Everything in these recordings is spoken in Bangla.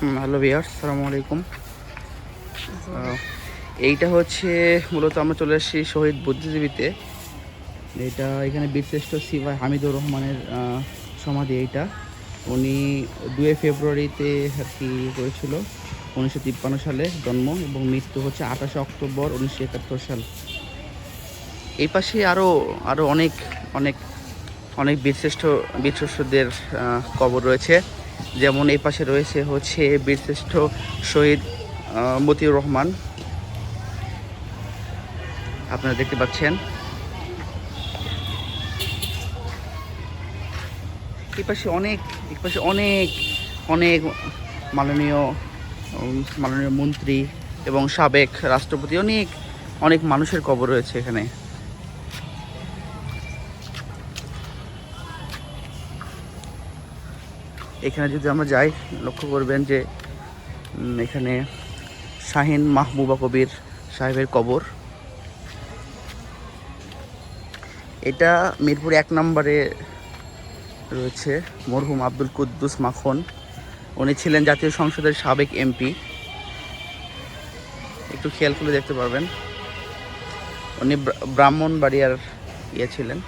হ্যালো বিয়ার সালামু আলাইকুম। এইটা হচ্ছে মূলত আমরা চলে এসেছি শহীদ বুদ্ধিজীবীতে। এটা এখানে বীরশ্রেষ্ঠ সিভাই হামিদুর রহমানের সমাধি এইটা। উনি দুয়ে ফেব্রুয়ারিতে আর কি করেছিল উনিশশো তিপ্পান্ন সালে জন্ম এবং মৃত্যু হচ্ছে আঠাশে অক্টোবর উনিশশো একাত্তর সাল। এই পাশে আরও আরও অনেক অনেক অনেক বীরশ্রেষ্ঠ বীরশ্রেষ্ঠদের কবর রয়েছে। যেমন এই পাশে রয়েছে হচ্ছে বীরশ্রেষ্ঠ শহীদ মতিউর রহমান। আপনারা দেখতে পাচ্ছেন। এই পাশে অনেক, এই পাশে অনেক অনেক মাননীয় মাননীয় মন্ত্রী এবং সাবেক রাষ্ট্রপতি, অনেক অনেক মানুষের কবর রয়েছে এখানে। এখানে যদি আমরা যাই, লক্ষ্য করবেন যে এখানে শাহিন মাহবুবা কবির সাহেবের কবর। এটা মিরপুর এক নম্বরে রয়েছে মরহুম আব্দুল কুদ্দুস মাখন। উনি ছিলেন জাতীয় সংসদের সাবেক এমপি। একটু খেয়াল করে দেখতে পারবেন। উনি ব্রা- ব্রাহ্মণবাড়িয়ার ইয়ে ছিলেন।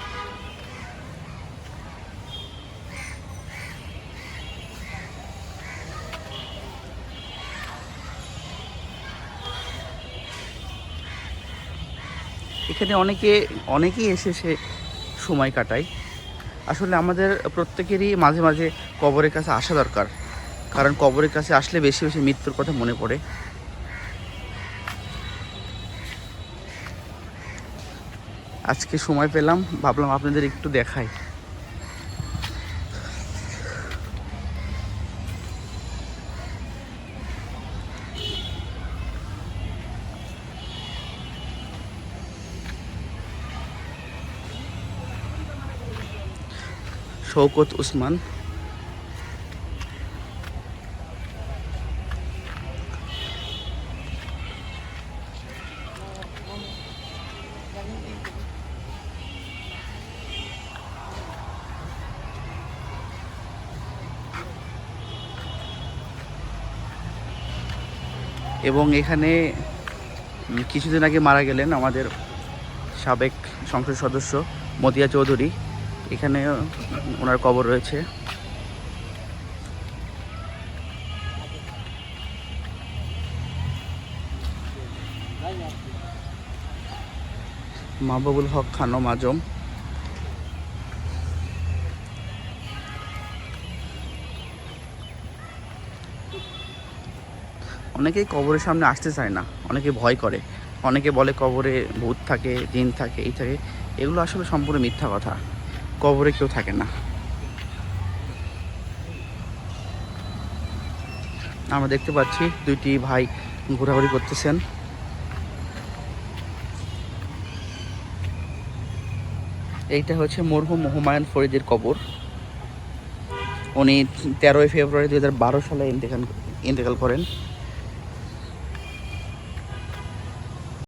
এখানে অনেকে, অনেকেই এসে সে সময় কাটায়। আসলে আমাদের প্রত্যেকেরই মাঝে মাঝে কবরের কাছে আসা দরকার। কারণ কবরের কাছে আসলে বেশি বেশি মৃত্যুর কথা মনে পড়ে। আজকে সময় পেলাম, ভাবলাম আপনাদের একটু দেখাই। শৌকত উসমান। এবং এখানে কিছুদিন আগে মারা গেলেন আমাদের সাবেক সংসদ সদস্য মতিয়া চৌধুরী। এখানে ওনার কবর রয়েছে। মাহবুবুল হক খানম আজম অনেকেই কবরের সামনে আসতে চায় না, অনেকে ভয় করে। অনেকে বলে কবরে ভূত থাকে, জিন থাকে, এই থাকে। এগুলো আসলে সম্পূর্ণ মিথ্যা কথা। কবরে কেউ থাকে না। আমরা দেখতে পাচ্ছি দুইটি ভাই ঘোরাঘুরি করতেছেন। এইটা হচ্ছে মরহুম হুমায়ুন ফরিদের কবর। উনি তেরোই ফেব্রুয়ারি দু হাজার বারো সালে ইন্তেকাল ইন্তেকাল করেন।